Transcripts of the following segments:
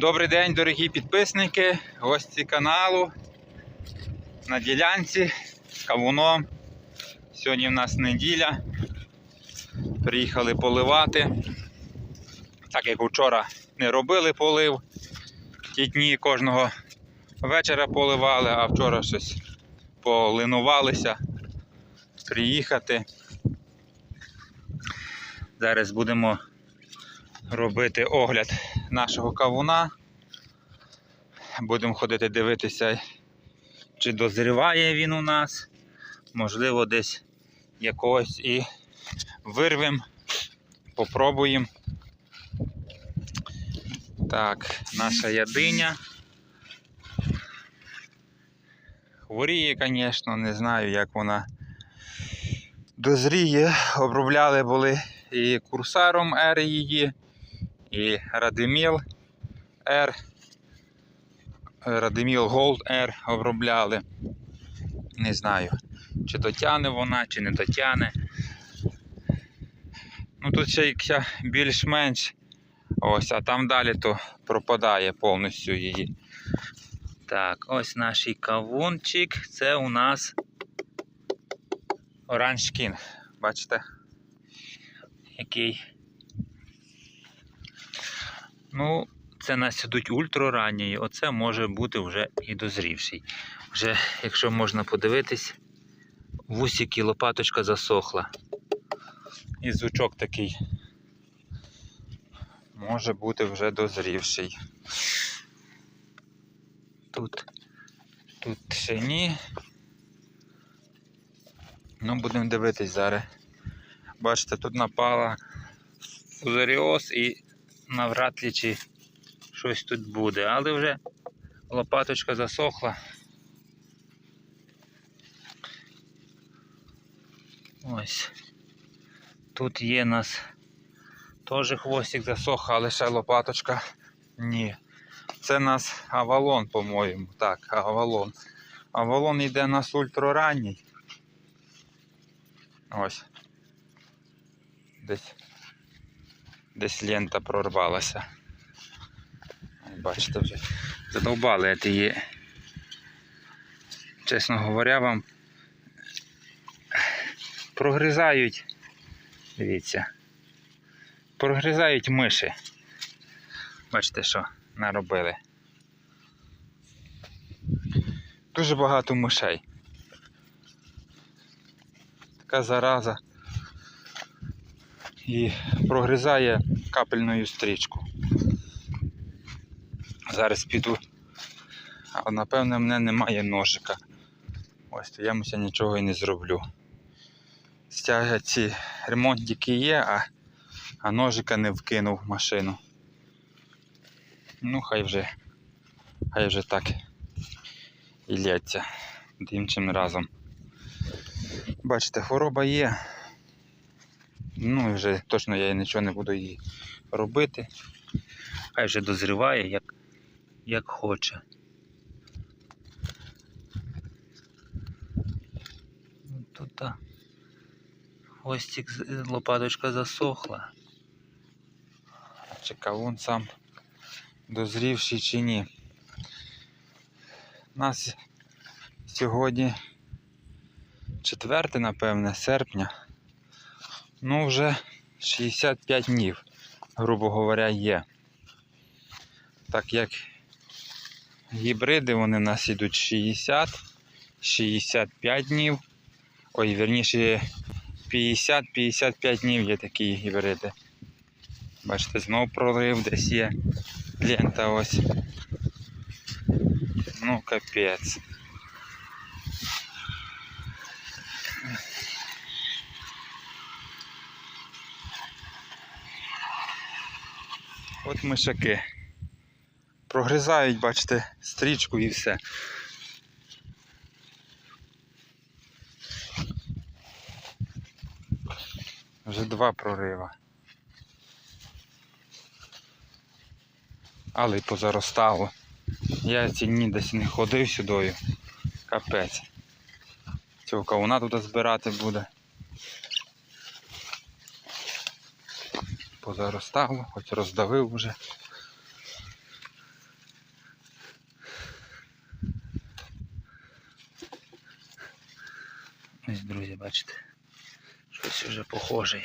Добрий день, дорогі підписники, гості каналу. На ділянці з кавуном. Сьогодні в нас неділя. Приїхали поливати. Так як вчора не робили полив. Ті дні кожного вечора поливали, а вчора щось полинувалися приїхати. Зараз будемо робити огляд нашого кавуна. Будемо ходити дивитися, чи дозріває він у нас. Можливо, десь якогось і вирвемо, попробуємо. Так, наша ядиня. Хворіє, звісно, не знаю, як вона дозріє. Обробляли були і курсаром R її, і Радиміл R. Радиміл Gold R обробляли. Не знаю, чи дотягне вона, чи не дотягне. Ну тут ще якся більш-менш. Ось, а там далі то пропадає повністю її. Так, ось наш кавунчик. Це у нас King. Бачите? Який. Ну, це нас ідуть ультраранньої, оце може бути вже і дозрівший. Вже, якщо можна подивитись, вусики лопаточка засохла. І звучок такий. Може бути вже дозрівший. Тут, тут ще ні. Ну, будемо дивитись зараз. Бачите, тут напала фузаріоз і навряд ли чи щось тут буде, але вже лопаточка засохла. Ось. Тут є нас теж хвостик засох, але ще лопаточка. Ні. Це нас авалон, по-моєму. Так, авалон. Авалон йде нас ультраранній. Ось. Десь десь лента прорвалася. Бачите вже. Задовбали її. Чесно говоря, вам прогризають. Дивіться. Прогризають миші. Бачите, що наробили. Дуже багато мишей. Така зараза і прогризає капельною стрічку. Зараз піду, а напевно в мене немає ножика. Ось то я муся нічого і не зроблю. Стягать ці ремонтики є, а, а ножика не вкинув в машину. Ну, хай вже, хай вже так і лється іншим разом. Бачите, хвороба є. Ну і вже точно я нічого не буду її робити. Хай вже дозріває, як, як хоче. Тут та хвостик, лопаточка засохла. Чи кавун сам дозрівший чи ні. У нас сьогодні 4, напевне, серпня. Ну, вже 65 днів, грубо говоря, є. Так як гібриди вони в нас йдуть 60-65 днів. Ой, верніше 50-55 днів є такі гібриди. Бачите, знов прорив десь є. Лента ось. Ну, капець. От мишаки. Прогризають, бачите, стрічку і все. Вже два прорива. Але й позаростало. Я ці дні десь не ходив сюдою. Капець. Цього кавуна тут збирати буде. позаростало, хоч роздавив вже. Ось, друзі, бачите, щось вже похоже.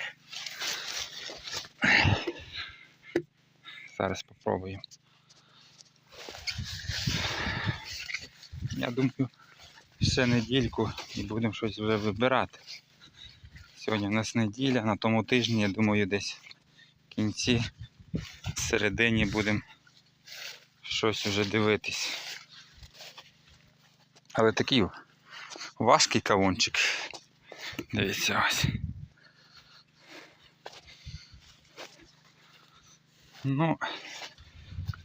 Зараз спробуємо. Я думаю, ще недільку і будемо щось вже вибирати. Сьогодні в нас неділя, на тому тижні, я думаю, десь кінці, середині будемо щось вже дивитись. Але такий важкий кавунчик. Дивіться ось. Ну,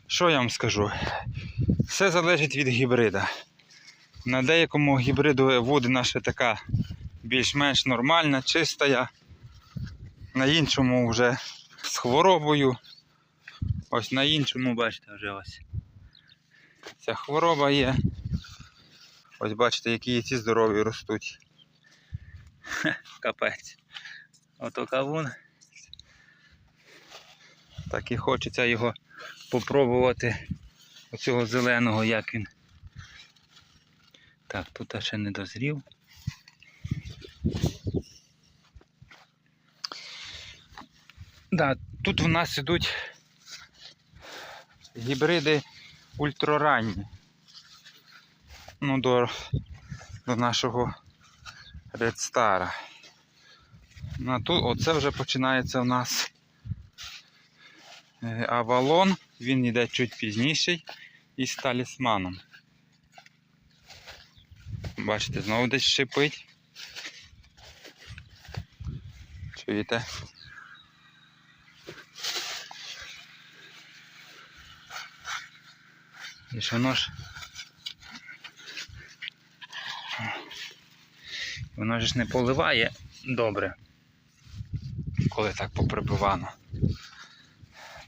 що я вам скажу? Все залежить від гібрида. На деякому гібриду води наша така більш-менш нормальна, чиста. На іншому вже хворобою. Ось на іншому, бачите, вже ось. Ця хвороба є. Ось бачите, які ці здорові ростуть. Капець. Ото кавун. Так і хочеться його попробувати. Оцього зеленого, як він. Так, тут ще не дозрів. Да, тут в нас ідуть гібриди ультраранні. Ну, до, до нашого Star. Ну, а тут оце вже починається у нас е, Авалон. Він йде чуть пізніший із талісманом. Бачите, знову десь шипить. Чуєте? І ж воно. Воно ж не поливає добре, коли так поприбивано.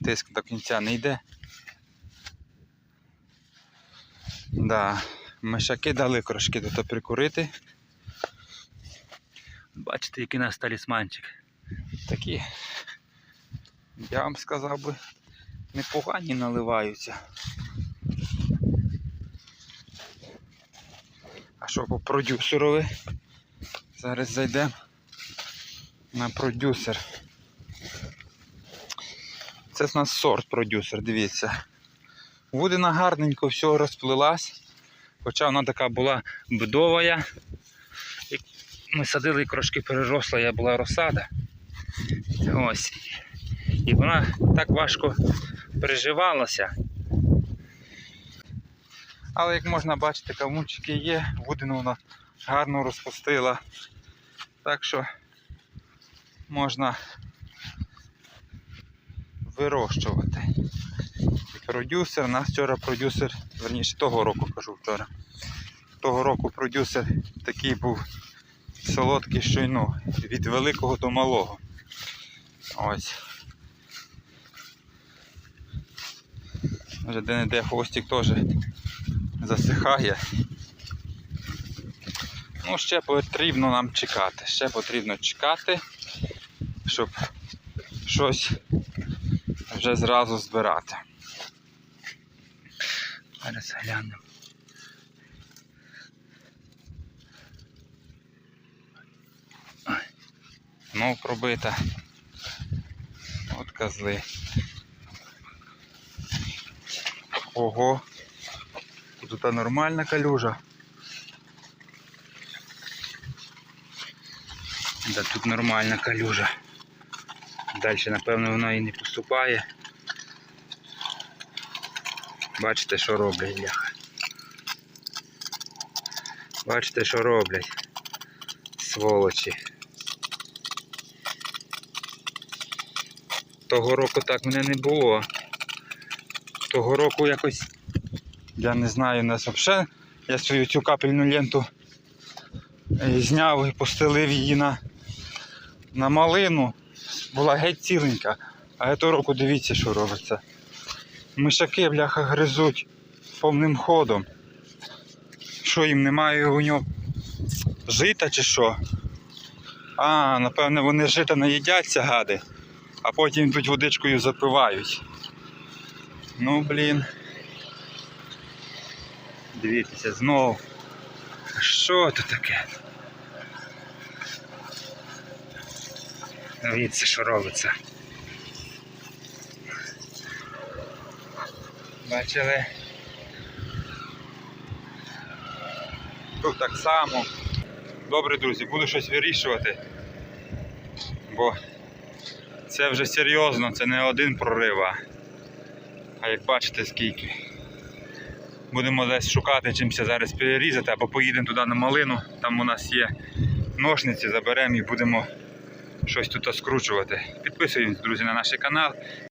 Тиск до кінця не йде. Да, мишаки дали трошки тут прикурити. Бачите, який у нас талісманчик. Такі, я вам сказав би, непогані наливаються. По продюсерові? Зараз зайдемо на продюсер. Це в нас сорт продюсер, дивіться. Вудина гарненько все розплилась. Хоча вона така була бдовая. Ми садили і трошки переросла, я була розсада. Ось. І вона так важко переживалася. Але як можна бачити, кавунчики є, вудину вона гарно розпустила. Так що можна вирощувати. І продюсер, нас вчора продюсер, верніше того року кажу вчора. Того року продюсер такий був солодкий щойно, від великого до малого. Ось. Вже де-не-де хвостик теж засихає. Ну, ще потрібно нам чекати. Ще потрібно чекати, щоб щось вже зразу збирати. Зараз глянемо. Знов пробита. От козли. Ого. Тут нормальна калюжа. Да тут нормальна калюжа. Далі, напевно, вона і не поступає. Бачите, що роблять, бляха. Бачите, що роблять. Сволочі. Того року так мене не було. Того року якось, я не знаю, у нас взагалі, я свою цю капельну ленту е, зняв і постелив її на, на малину. Була геть ціленька. А того року дивіться, що робиться. Мишаки, бляха, гризуть повним ходом. Що їм немає у нього жита чи що? А, напевне, вони жита наїдяться, гади, а потім йдуть водичкою запивають. Ну, блін. Дивіться, знову. Що тут таке? Дивіться, що робиться. Бачили? Тут так само. Добре, друзі, буду щось вирішувати. Бо це вже серйозно, це не один прорив, а- як бачите скільки. Будемо десь шукати чимся зараз перерізати, або поїдемо туди на малину, там у нас є ножниці, заберемо і будемо щось тут скручувати. Підписуємось, друзі, на наш канал.